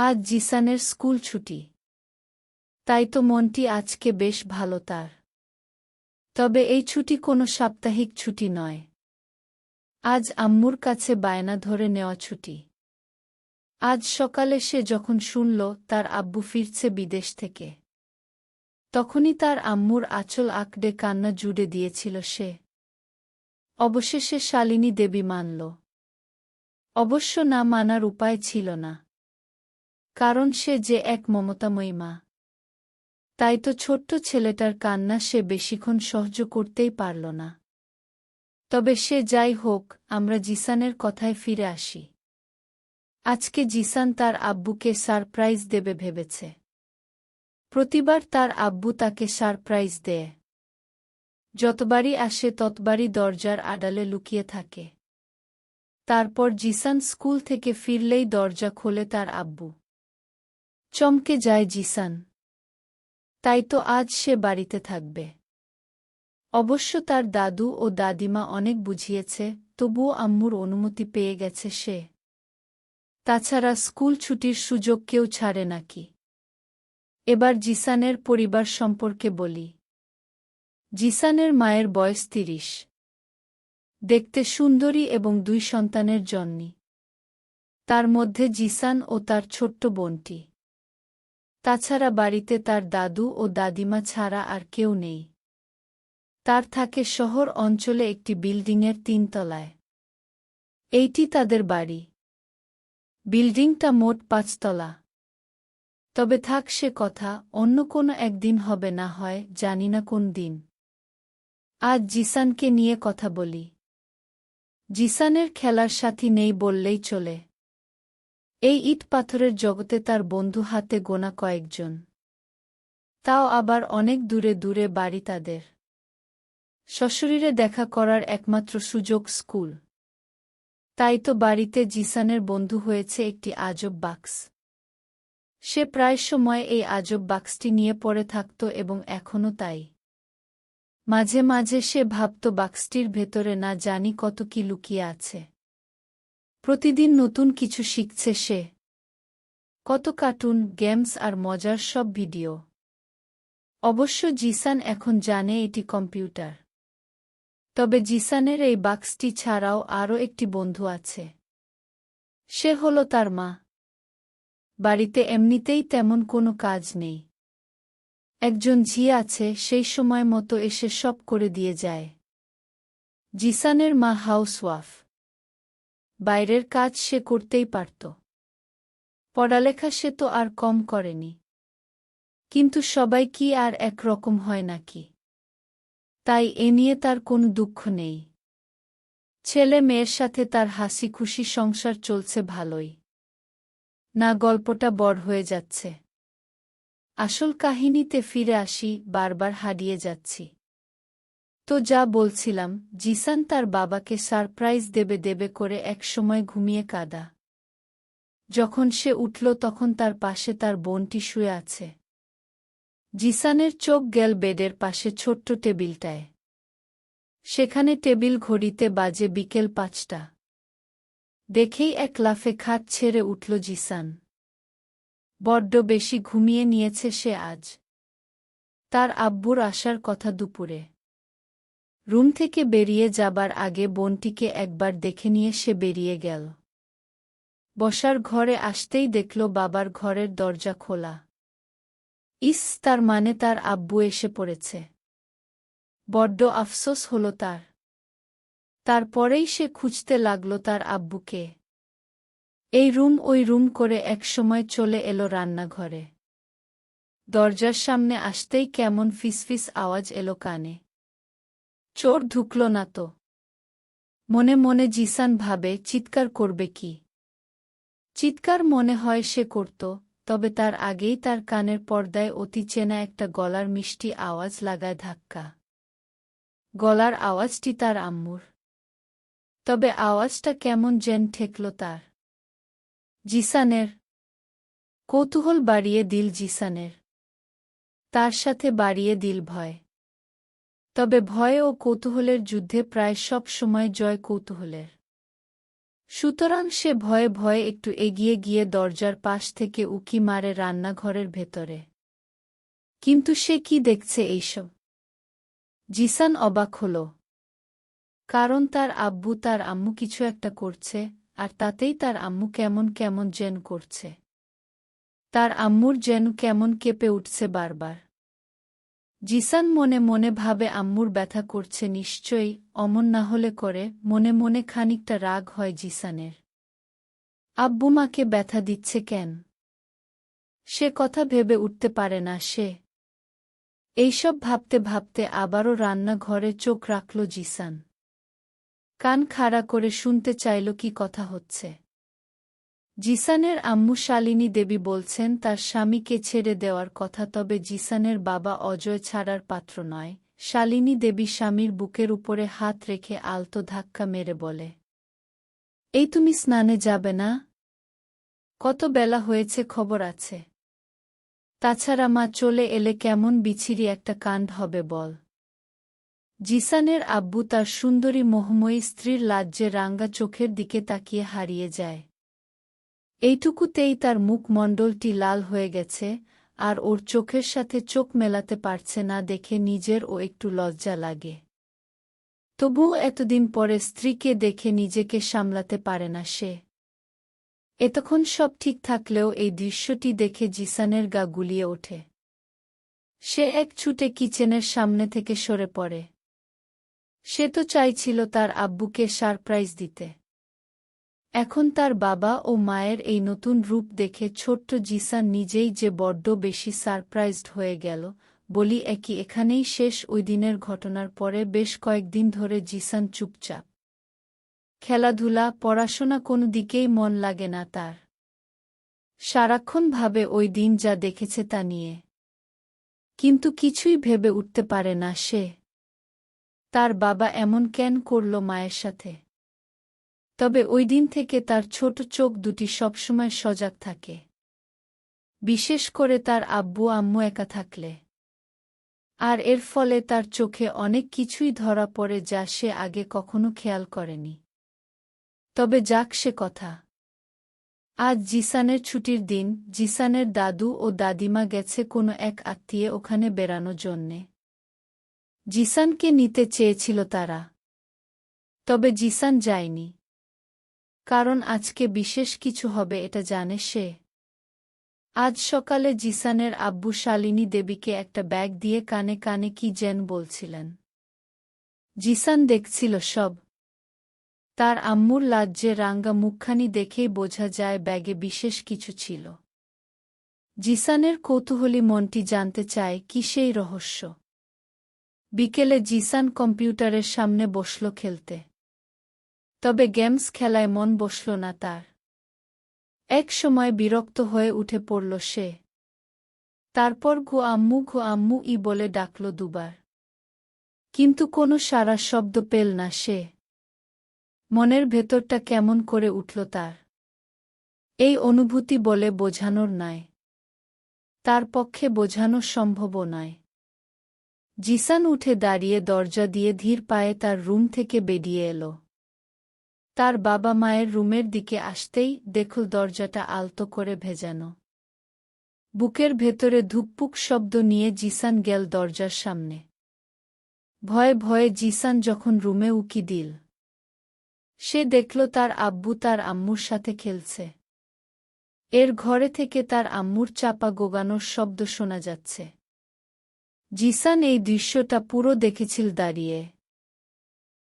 আজ জিসানের স্কুল ছুটি। তাই তো মনটি আজকে বেশ ভালো তার। তবে এই ছুটি কোনো সাপ্তাহিক ছুটি নয়। আজ আম্মুর কাছে বায়না ধরে নেওয়া ছুটি। আজ সকালে সে যখন শুনল তার আব্বু ফিরছে বিদেশ থেকে, তখনই তার আম্মুর আঁচল আঁকড়ে কান্না জুড়ে দিয়েছিল সে। অবশেষে শালিনী দেবী মানল। অবশ্য না মানার উপায় ছিল না। কারণ সে যে এক মমতাময়ী মা। তাই তো ছোট্ট ছেলেটার কান্না সে বেশিক্ষণ সহ্য করতেই পারল না। তবে সে যাই হোক, আমরা জিসানের কথায় ফিরে আসি। আজকে জিসান তার আব্বুকে সারপ্রাইজ দেবে ভেবেছে। প্রতিবার তার আব্বু তাকে সারপ্রাইজ দেয়। যতবারই আসে ততবারই দরজার আড়ালে লুকিয়ে থাকে। তারপর জিসান স্কুল থেকে ফিরলেই দরজা খোলে তার আব্বু। চমকে যায় জিসান। তাই তো আজ সে বাড়িতে থাকবে। অবশ্য তার দাদু ও দাদিমা অনেক বুঝিয়েছে, তবুও আম্মুর অনুমতি পেয়ে গেছে সে। তাছাড়া স্কুল ছুটির সুযোগ কেউ ছাড়ে নাকি? এবার জিসানের পরিবার সম্পর্কে বলি। জিসানের মায়ের বয়স তিরিশ। দেখতে সুন্দরী এবং দুই সন্তানের জন্যই তার মধ্যে জিসান ও তার ছোট্ট বোনটি। তাছাড়া বাড়িতে তার দাদু ও দাদিমা ছাড়া আর কেউ নেই। তার থাকে শহর অঞ্চলে একটি বিল্ডিংয়ের তিনতলায়। এইটি তাদের বাড়ি। বিল্ডিংটা মোট পাঁচতলা। তবে থাক সে কথা, অন্য কোনো একদিন হবে না হয়, জানি না কোন দিন। আজ জিসানকে নিয়ে কথা বলি। জিসানের খেলার সাথী নেই বললেই চলে। এই ইট পাথরের জগতে তার বন্ধু হাতে গোনা কয়েকজন। তাও আবার অনেক দূরে দূরে বাড়ি তাদের। সশরীরে দেখা করার একমাত্র সুযোগ স্কুল। তাই তো বাড়িতে জিসানের বন্ধু হয়েছে একটি আজব বাক্স। সে প্রায় সময় এই আজব বাক্সটি নিয়ে পড়ে থাকত এবং এখনও তাই। মাঝে মাঝে সে ভাবত বাক্সটির ভেতরে না জানি কত কি লুকিয়ে আছে। প্রতিদিন নতুন কিছু শিখছে সে। কত কার্টুন, গেমস আর মজার সব ভিডিও। অবশ্য জিসান এখন জানে এটি কম্পিউটার। তবে জিসানের এই বাক্সটি ছাড়াও আরও একটি বন্ধু আছে। সে হল তার মা। বাড়িতে এমনিতেই তেমন কোনো কাজ নেই। একজন ঝি আছে, সেই সময় মতো এসে সব করে দিয়ে যায়। জিসানের মা হাউসওয়াফ বাইরের কাজ সে করতেই পারত। পড়ালেখা সে তো আর কম করেনি। কিন্তু সবাই কি আর একরকম হয় নাকি? তাই এ নিয়ে তার কোনো দুঃখ নেই। ছেলে মেয়ের সাথে তার হাসি খুশি সংসার চলছে ভালোই। না গল্পটা বড় হয়ে যাচ্ছে। আসল কাহিনীতে ফিরে আসি, বারবার হারিয়ে যাচ্ছি। তো যা বলছিলাম, জিসান তার বাবাকে সারপ্রাইজ দেবে দেবে করে এক সময় ঘুমিয়ে কাদা। যখন সে উঠল তখন তার পাশে তার বোনটি শুয়ে আছে। জিসানের চোখ গেল বেডের পাশে ছোট্ট টেবিলটায়। সেখানে টেবিল ঘড়িতে বাজে বিকেল পাঁচটা। দেখেই এক লাফে খাট ছেড়ে উঠল জিসান। বড্ড বেশি ঘুমিয়ে নিয়েছে সে আজ। তার আব্বুর আসার কথা দুপুরে। রুম থেকে বেরিয়ে যাবার আগে বোনটিকে একবার দেখে নিয়ে সে বেরিয়ে গেল। বসার ঘরে আসতেই দেখল বাবার ঘরের দরজা খোলা। ইস, তার মানে তার আব্বু এসে পড়েছে। বড্ড আফসোস হল তার। তারপরেই সে খুঁজতে লাগল তার আব্বুকে। এই রুম ওই রুম করে একসময় চলে এলো রান্নাঘরে। দরজার সামনে আসতেই কেমন ফিসফিস আওয়াজ এলো কানে। চোর ঢুকল না তো। মনে মনে জিসান ভাবে, চিৎকার করবে কি? চিৎকার মনে হয় সে করত, তবে তার আগেই তার কানের পর্দায় অতি চেনা একটা গলার মিষ্টি আওয়াজ লাগায় ধাক্কা। গলার আওয়াজটি তার আম্মুর। তবে আওয়াজটা কেমন যেন ঠেকল তার। জিসানের। কৌতূহল বাড়িয়ে দিল জিসানের। তার সাথে বাড়িয়ে দিল ভয়। তবে ভয় ও কৌতূহলের যুদ্ধে প্রায় সব সময় জয় কৌতূহলের। সুতরাং সে ভয়ে ভয়ে একটু এগিয়ে গিয়ে দরজার পাশ থেকে উকি মারে রান্নাঘরের ভেতরে। কিন্তু সে কি দেখছে এইসব? জিসান অবাক হল। কারণ তার আব্বু তার আম্মু কিছু একটা করছে, আর তাতেই তার আম্মু কেমন কেমন যেন করছে। তার আম্মুর যেন কেমন কেঁপে উঠছে বারবার। জিসান মনে মনে ভাবে, আম্মুর ব্যথা করছে, নিশ্চয়ই অমন না হলে করে। মনে মনে খানিকটা রাগ হয় জিসানের। আব্বু মাকে ব্যথা দিচ্ছে কেন? সে কথা ভেবে উঠতে পারে না সে। এইসব ভাবতে ভাবতে আবারও রান্নাঘরে চোখ রাখল জিসান। কান খাড়া করে শুনতে চাইল কি কথা হচ্ছে। জিসানের আম্মু শালিনী দেবী বলছেন, তার স্বামীকে ছেড়ে দেওয়ার কথা, তবে জিসানের বাবা অজয় ছাড়ার পাত্র নয়। শালিনী দেবী স্বামীর বুকের উপরে হাত রেখে আলতো ধাক্কা মেরে বলে, এই তুমি স্নানে যাবে না? কত বেলা হয়েছে খবর আছে। তাছাড়া মা চলে এলে কেমন বিছিরি একটা কাণ্ড হবে বল। জিসানের আব্বু তার সুন্দরী মোহময়ী স্ত্রীর লাজ্জে রাঙ্গা চোখের দিকে তাকিয়ে হারিয়ে যায়। এইটুকুতেই তার মুখমণ্ডলটি লাল হয়ে গেছে, আর ওর চোখের সাথে চোখ মেলাতে পারছে না দেখে নিজের ও একটু লজ্জা লাগে। তবুও এতদিন পরে স্ত্রীকে দেখে নিজেকে সামলাতে পারে না সে। এতক্ষণ সব ঠিক থাকলেও এই দৃশ্যটি দেখে জিসানের গা গুলিয়ে ওঠে। সে এক ছুটে কিচেনের সামনে থেকে সরে পড়ে। সে তো চাইছিল তার আব্বুকে সারপ্রাইজ দিতে। এখন তার বাবা ও মায়ের এই নতুন রূপ দেখে ছোট্ট জিসান নিজেই যে বড্ড বেশি সারপ্রাইজড হয়ে গেল, বলি একই এখানেই শেষ ওই দিনের ঘটনার পরে বেশ কয়েকদিন ধরে জিসান চুপচাপ। খেলাধুলা, পড়াশোনা কোনো দিকেই মন লাগে না তার। সারাক্ষণ ভাবে ওই দিন যা দেখেছে তা নিয়ে। কিন্তু কিছুই ভেবে উঠতে পারে না সে। তার বাবা এমন কেন করল মায়ের সাথে? তবে ওই দিন থেকে তার ছোট চোখ দুটি সবসময় সজাগ থাকে। বিশেষ করে তার আব্বু আম্মু একা থাকলে। আর এর ফলে তার চোখে অনেক কিছুই ধরা পড়ে যা সে আগে কখনো খেয়াল করেনি। তবে যাক সে কথা। আজ জিসানের ছুটির দিন, জিসানের দাদু ও দাদিমা গেছে কোনো এক আত্মীয় ওখানে বেড়ানোর জন্যে। জিসানকে নিতে চেয়েছিল তারা। তবে জিসান যায়নি। কারণ আজকে বিশেষ কিছু হবে, এটা জানে সে। আজ সকালে জিসানের আব্বু শালিনী দেবীকে একটা ব্যাগ দিয়ে কানে কানে কি যেন বলছিলেন। জিসান দেখছিল সব। তার আম্মুর লাজ্জে রাঙ্গা মুখখানি দেখেই বোঝা যায় ব্যাগে বিশেষ কিছু ছিল। জিসানের কৌতূহলী মনটি জানতে চায়, কি সেই রহস্য? বিকেলে জিসান কম্পিউটারের সামনে বসল খেলতে। তবে গেমস খেলায় মন বসল না তার। এক সময় বিরক্ত হয়ে উঠে পড়ল সে। তারপর ঘু আম্মু ঘু আম্মু ই বলে ডাকল দুবার। কিন্তু কোনো সারা শব্দ পেল না সে। মনের ভেতরটা কেমন করে উঠল তার। এই অনুভূতি বলে বোঝানোর নয় তার পক্ষে বোঝানো সম্ভবও নয় জিসান উঠে দাঁড়িয়ে দরজা দিয়ে ধীর পায়ে তার রুম থেকে বেরিয়ে এলো। তার বাবা মায়ের রুমের দিকে আসতেই দেখল দরজাটা আলতো করে ভেজানো। বুকের ভেতরে ধুকপুক শব্দ নিয়ে জিসান গেল দরজার সামনে। ভয়ে ভয়ে জিসান যখন রুমে উকি দিল, সে দেখল তার আব্বু তার আম্মুর সাথে খেলছে। এর ঘরে থেকে তার আম্মুর চাপা গোগানোর শব্দ শোনা যাচ্ছে। জিসান এই দৃশ্যটা পুরো দেখেছিল দাঁড়িয়ে।